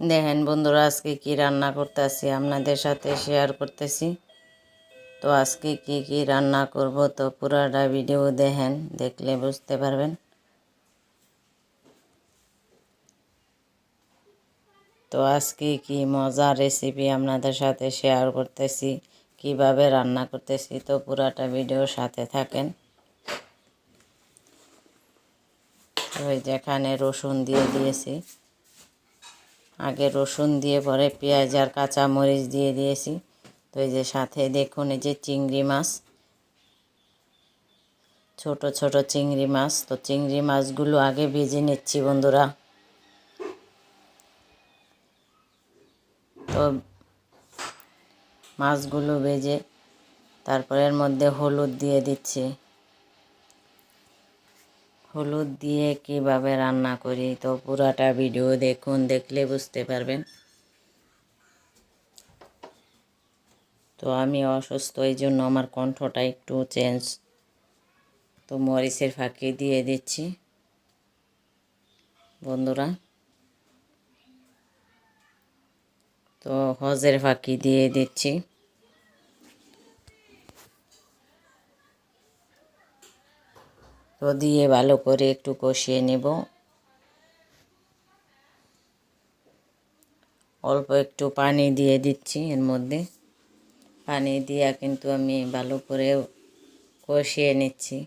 দেখেন বন্ধুরা, আজকে কি রান্না করতেছি, আপনাদের সাথে শেয়ার করতেছি। তো আজকে কি কি রান্না করব, তো পুরাটা ভিডিও দেখেন, দেখলে বুঝতে পারবেন। তো আজকে কি মজার রেসিপি আপনাদের সাথে শেয়ার করতেছি, কীভাবে রান্না করতেছি, তো পুরাটা ভিডিও সাথে থাকেন। ওই যেখানে রসুন দিয়ে দিয়েছি। আগে রসুন দিয়ে, পরে পেঁয়াজ আর কাঁচা মরিচ দিয়ে দিয়েছি। তো এই যে সাথে দেখুন এই যে চিংড়ি মাছ। ছোট ছোট চিংড়ি মাছ। তো চিংড়ি মাছগুলো আগে ভেজে নিচ্ছি বন্ধুরা। তো মাছগুলো ভেজে তারপরে এর মধ্যে হলুদ দিয়ে দিচ্ছি। হলুদ দিয়ে কীভাবে রান্না করি? তো পুরাটা ভিডিও দেখুন, দেখলে বুঝতে পারবেন। তো আমি অসুস্থ, এই জন্য আমার কণ্ঠটা একটু চেঞ্জ তো মরিচের ফাঁকি দিয়ে দিচ্ছি। বন্ধুরা। তো হজের ফাঁকি দিয়ে দিচ্ছি। তো দিয়ে ভালো করে একটু কষিয়ে নেব। অল্প একটু পানি দিয়ে দিচ্ছি এর মধ্যে। পানি দিয়া কিন্তু আমি ভালো করে কষিয়ে নিচ্ছি।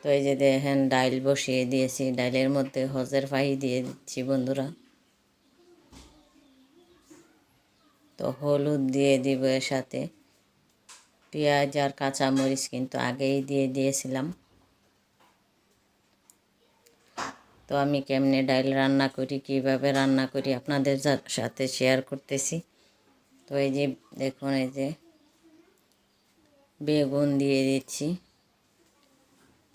তো এই যে দেখেন ডাইল বসিয়ে দিয়েছি, ডাইলের মধ্যে হজের ফাই দিয়ে দিচ্ছি বন্ধুরা। তো হলুদ দিয়ে দিব এর সাথে। পেঁয়াজ আর কাঁচামরিচ কিন্তু আগেই দিয়ে দিয়েছিলাম। তো আমি কেমনে ডাইল রান্না করি, কীভাবে রান্না করি আপনাদের সাথে শেয়ার করতেছি। তো এই যে দেখুন, এই যে বেগুন দিয়ে দিচ্ছি।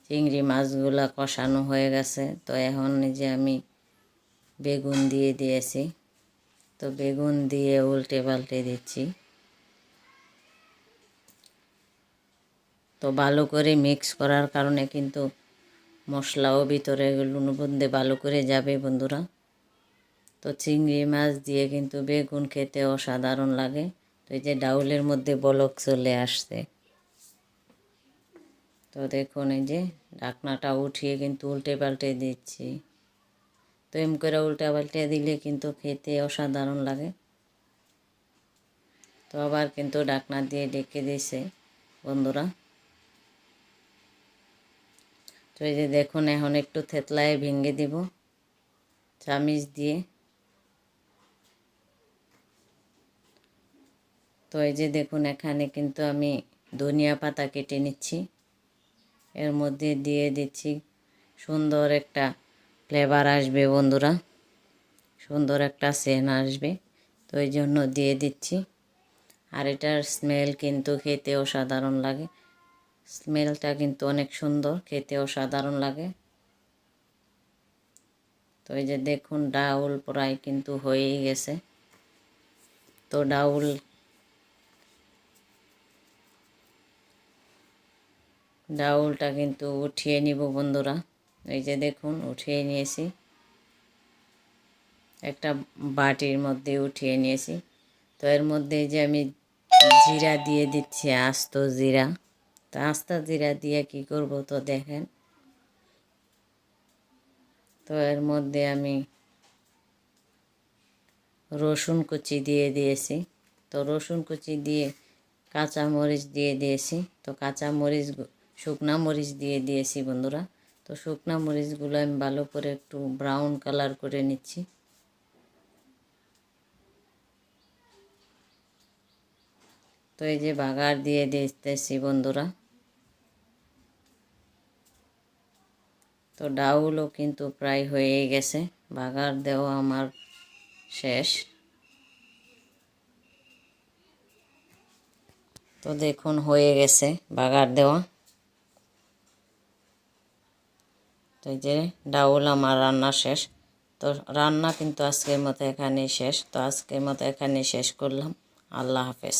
চিংড়ি মাছগুলো কষানো হয়ে গেছে। তো এখন যে আমি বেগুন দিয়ে দিয়েছি। তো বেগুন দিয়ে উল্টে পাল্টে দিচ্ছি। তো ভালো করে মিক্স করার কারণে কিন্তু মশলাও ভিতরে মধ্যে ভালো করে যাবে বন্ধুরা। তো চিংড়ি মাছ দিয়ে কিন্তু বেগুন খেতে অসাধারণ লাগে। তো এই যে ডাউলের মধ্যে বলক চলে আসছে। তো দেখুন এই যে ঢাকনাটা উঠিয়ে কিন্তু উল্টে পাল্টে দিচ্ছি। তো এম করে উল্টে পাল্টে দিলে কিন্তু খেতে অসাধারণ লাগে। তো আবার কিন্তু ডাকনা দিয়ে ডেকে দিয়েছে বন্ধুরা। তো এই যে দেখুন, এখন একটু থেতলায় ভেঙে দিব চামিচ দিয়ে। তো এই যে দেখুন, এখানে কিন্তু আমি ধনিয়া পাতা কেটে নিচ্ছি। এর মধ্যে দিয়ে দিচ্ছি সুন্দর একটা ফ্লেভার আসবে বন্ধুরা, সুন্দর একটা সেন আসবে। তো এই জন্য দিয়ে দিচ্ছি। আর এটার স্মেল কিন্তু খেতে অসাধারণ লাগে। স্মেলটা কিন্তু অনেক সুন্দর, খেতে অসাধারণ লাগে। তো এই যে দেখুন, ডাউল প্রায় কিন্তু হয়েই গেছে। তো ডাউল ডাউলটা কিন্তু উঠিয়ে নিব বন্ধুরা। এই যে দেখুন, উঠিয়ে নিয়েছি। একটা বাটির মধ্যে উঠিয়ে নিয়েছি। তো এর মধ্যে যে আমি জিরা দিয়ে দিচ্ছি, আস্ত জিরা। তো আস্তা জিরা দিয়ে কি করব তো দেখেন। তো এর মধ্যে আমি রসুন কুচি দিয়ে দিয়েছি। তো রসুন কুচি দিয়ে কাঁচা মরিচ দিয়ে দিয়েছি। তো কাঁচা মরিচ শুকনা মরিচ দিয়ে দিয়েছি বন্ধুরা। তো শুকনা মরিচগুলো আমি ভালো করে একটু ব্রাউন কালার করে নিচ্ছি। তো এই যে বাগার দিয়ে দিতেছি বন্ধুরা। তো ডাউলও কিন্তু প্রায় হয়ে গেছে। বাগার দেওয়া আমার শেষ। তো দেখুন, হয়ে গেছে বাগার দেওয়া। তো এই যে ডাউল আমার রান্না শেষ। তো রান্না কিন্তু আজকের মতো এখানেই শেষ। তো আজকের মতো এখানেই শেষ করলাম। আল্লাহ হাফেজ।